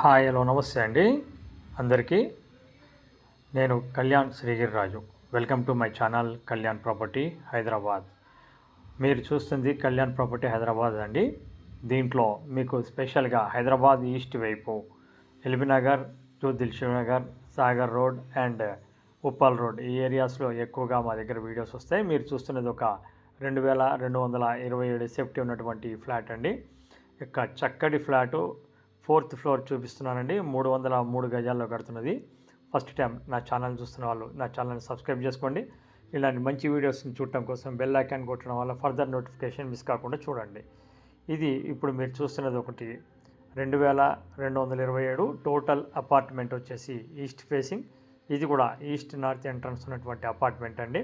Hi hello నమస్తే అండి. అందరికీ నేను Kalyan Srigiriraju. Welcome to my channel Kalyan property Hyderabad. మీరు చూస్తుంది కళ్యాణ్ ప్రాపర్టీ హైదరాబాద్ అండి. దీంట్లో మీకు స్పెషల్గా హైదరాబాద్ ఈస్ట్ వైపు LB Nagar to Dilsukh Nagar Sagar road and Uppal road ఈ ఏరియాస్లో ఎక్కువగా మా దగ్గర వీడియోస్ వస్తాయి. మీరు చూస్తున్నది ఒక రెండు వేల రెండు వందల ఇరవై ఏడు సేఫ్టీ ఉన్నటువంటి ఫ్లాట్ అండి. ఇక చక్కటి ఫ్లాటు ఫోర్త్ ఫ్లోర్ చూపిస్తున్నానండి. మూడు వందల మూడు గజాల్లో కడుతున్నది. ఫస్ట్ టైం నా ఛానల్ చూస్తున్న వాళ్ళు నా ఛానల్ని సబ్స్క్రైబ్ చేసుకోండి. ఇలాంటి మంచి వీడియోస్ని చూడటం కోసం బెల్ ఐకాన్ కొట్టడం వల్ల ఫర్దర్ నోటిఫికేషన్ మిస్ కాకుండా చూడండి. ఇది ఇప్పుడు మీరు చూస్తున్నది ఒకటి. రెండు వేల రెండు వందల ఇరవై ఏడు టోటల్ అపార్ట్మెంట్ వచ్చేసి ఈస్ట్ ఫేసింగ్. ఇది కూడా ఈస్ట్ నార్త్ ఎంట్రన్స్ ఉన్నటువంటి అపార్ట్మెంట్ అండి.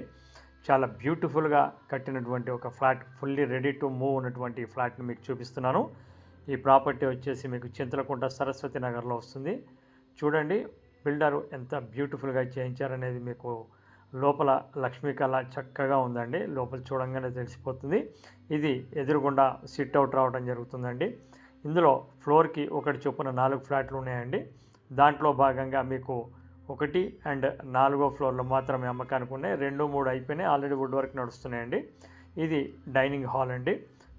చాలా బ్యూటిఫుల్గా కట్టినటువంటి ఒక flat fully ready to move ఉన్నటువంటి ఫ్లాట్ని మీకు చూపిస్తున్నాను. ఈ ప్రాపర్టీ వచ్చేసి మీకు చింతలకుంట సరస్వతి నగర్లో వస్తుంది. చూడండి బిల్డరు ఎంత బ్యూటిఫుల్గా చేయించారనేది మీకు లోపల లక్ష్మీ కళ చక్కగా ఉందండి. లోపల చూడంగానే తెలిసిపోతుంది. ఇది ఎదురుగుండా సిట్ అవుట్ రావడం జరుగుతుందండి. ఇందులో ఫ్లోర్కి ఒకటి చొప్పున నాలుగు ఫ్లాట్లు ఉన్నాయండి. దాంట్లో భాగంగా మీకు ఒకటి అండ్ నాలుగో ఫ్లోర్లో మాత్రమే అమ్మకానికి ఉన్నాయి. రెండు మూడు అయిపోయినాయి. ఆల్రెడీ వుడ్ వర్క్ నడుస్తున్నాయండి. ఇది డైనింగ్ హాల్ అండి.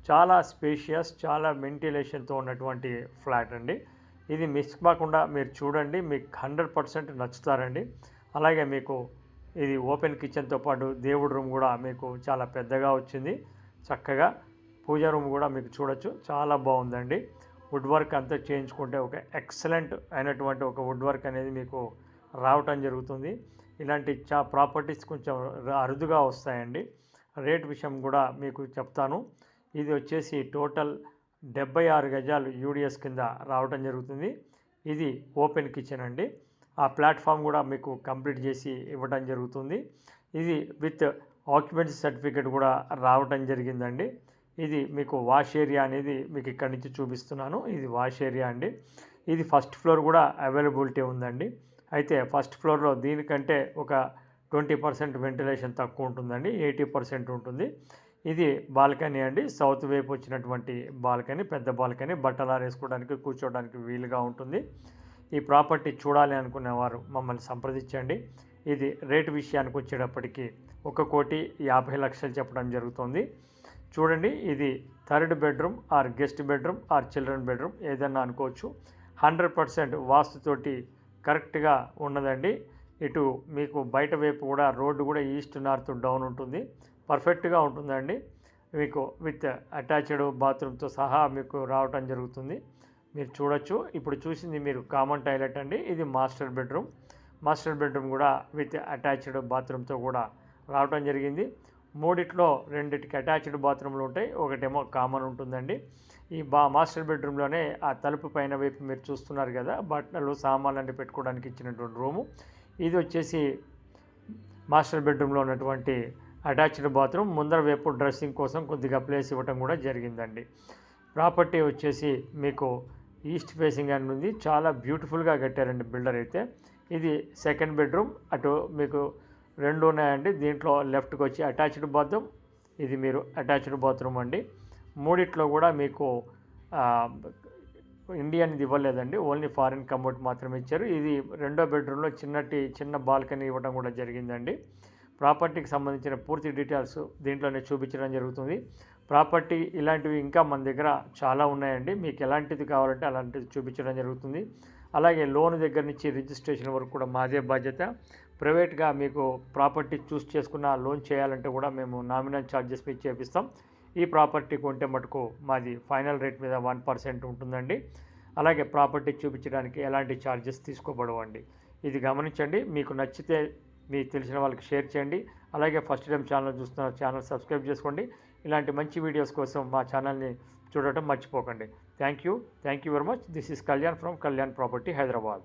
చాలా స్పేషియస్ చాలా వెంటిలేషన్తో ఉన్నటువంటి ఫ్లాట్ అండి. ఇది మిస్ కాకుండా మీరు చూడండి మీకు హండ్రెడ్ పర్సెంట్ నచ్చుతారండి. అలాగే మీకు ఇది ఓపెన్ కిచెన్తో పాటు దేవుడి రూమ్ కూడా మీకు చాలా పెద్దగా వచ్చింది. చక్కగా పూజ రూమ్ కూడా మీకు చూడొచ్చు. చాలా బాగుందండి. వుడ్ వర్క్ అంతా చేయించుకుంటే ఒక ఎక్సలెంట్ అయినటువంటి ఒక వుడ్ వర్క్ అనేది మీకు రావటం జరుగుతుంది. ఇలాంటి చా ప్రాపర్టీస్ కొంచెం అరుదుగా వస్తాయండి. రేట్ విషయం కూడా మీకు చెప్తాను. ఇది వచ్చేసి టోటల్ డెబ్బై ఆరు గజాలు యూడిఎస్ కింద రావటం జరుగుతుంది. ఇది ఓపెన్ కిచెన్ అండి. ఆ ప్లాట్ఫామ్ కూడా మీకు కంప్లీట్ చేసి ఇవ్వడం జరుగుతుంది. ఇది విత్ ఆక్యుపెన్సీ సర్టిఫికేట్ కూడా రావటం జరిగిందండి. ఇది మీకు వాష్ ఏరియా అనేది మీకు ఇక్కడి నుంచి చూపిస్తున్నాను. ఇది వాష్ ఏరియా అండి. ఇది ఫస్ట్ ఫ్లోర్ కూడా అవైలబిలిటీ ఉందండి. అయితే ఫస్ట్ ఫ్లోర్లో దీనికంటే ఒక ట్వంటీ పర్సెంట్ వెంటిలేషన్ తక్కువ ఉంటుందండి. ఎయిటీ పర్సెంట్ ఉంటుంది. ఇది బాల్కనీ అండి. సౌత్ వైపు వచ్చినటువంటి బాల్కనీ పెద్ద బాల్కనీ. బట్టలు ఆరేసుకోవడానికి కూర్చోవడానికి వీలుగా ఉంటుంది. ఈ ప్రాపర్టీ చూడాలి అనుకునేవారు మమ్మల్ని సంప్రదించండి. ఇది రేటు విషయానికి వచ్చేటప్పటికి ఒక కోటి యాభై లక్షలు చెప్పడం జరుగుతుంది. చూడండి ఇది third bedroom or guest bedroom or children bedroom ఏదన్నా అనుకోవచ్చు. హండ్రెడ్ పర్సెంట్ వాస్తుతోటి కరెక్ట్గా ఉన్నదండి. ఇటు మీకు బయట వైపు కూడా రోడ్డు కూడా ఈస్ట్ నార్త్ డౌన్ ఉంటుంది. పర్ఫెక్ట్గా ఉంటుందండి. మీకు విత్ అటాచ్డ్ బాత్రూమ్తో సహా మీకు రావటం జరుగుతుంది. మీరు చూడొచ్చు. ఇప్పుడు చూసింది మీరు కామన్ టాయిలెట్ అండి. ఇది మాస్టర్ బెడ్రూమ్. మాస్టర్ బెడ్రూమ్ కూడా విత్ అటాచ్డ్ బాత్రూమ్తో కూడా రావటం జరిగింది. మూడిట్లో రెండిటికి అటాచ్డ్ బాత్రూమ్లు ఉంటాయి. ఒకటేమో కామన్ ఉంటుందండి. ఈ బా మాస్టర్ బెడ్రూమ్లోనే ఆ తలుపు పైన వైపు మీరు చూస్తున్నారు కదా బట్టలు సామాన్లు అన్ని పెట్టుకోవడానికి ఇచ్చినటువంటి రూము. ఇది వచ్చేసి మాస్టర్ బెడ్రూమ్లో ఉన్నటువంటి అటాచ్డ్ బాత్రూమ్ ముందర వైపు డ్రెస్సింగ్ కోసం కొద్దిగా ప్లేస్ ఇవ్వటం కూడా జరిగిందండి. ప్రాపర్టీ వచ్చేసి మీకు ఈస్ట్ ఫేసింగ్ అని ఉంది. చాలా బ్యూటిఫుల్గా కట్టారండి బిల్డర్ అయితే. ఇది సెకండ్ బెడ్రూమ్. అటు మీకు రెండు ఉన్నాయండి. దీంట్లో లెఫ్ట్కి వచ్చి అటాచ్డ్ బాత్రూమ్. ఇది మీరు అటాచ్డ్ బాత్రూమ్ అండి. మూడిట్లో కూడా మీకు ఇండియన్ ఇవ్వలేదండి. ఓన్లీ ఫారిన్ కమోట్ మాత్రమే ఇచ్చారు. ఇది రెండో బెడ్రూమ్లో చిన్నటి చిన్న బాల్కనీ ఇవ్వడం కూడా జరిగిందండి. ప్రాపర్టీకి సంబంధించిన పూర్తి డీటెయిల్స్ దీంట్లోనే చూపించడం జరుగుతుంది. ప్రాపర్టీ ఇలాంటివి ఇంకా మన దగ్గర చాలా ఉన్నాయండి. మీకు ఎలాంటిది కావాలంటే అలాంటిది చూపించడం జరుగుతుంది. అలాగే లోన్ దగ్గర నుంచి రిజిస్ట్రేషన్ వరకు కూడా మాదే బాధ్యత. ప్రైవేట్గా మీకు ప్రాపర్టీ చూస్ చేసుకున్న లోన్ చేయాలంటే కూడా మేము నామినల్ ఛార్జెస్ మీద చేపిస్తాం. ఈ ప్రాపర్టీ కొంటే మటుకు మాది ఫైనల్ రేట్ మీద వన్ పర్సెంట్ ఉంటుందండి. అలాగే ప్రాపర్టీ చూపించడానికి ఎలాంటి ఛార్జెస్ తీసుకోబడవండి. ఇది గమనించండి. మీకు నచ్చితే మీకు తెలిసిన వాళ్ళకి షేర్ చేయండి. అలాగే ఫస్ట్ టైం ఛానల్ చూస్తున్న ఛానల్ సబ్స్క్రైబ్ చేసుకోండి. ఇలాంటి మంచి వీడియోస్ కోసం మా ఛానల్ని చూడటం మర్చిపోకండి. Thank you. Thank you very much. This is Kalyan from Kalyan property Hyderabad.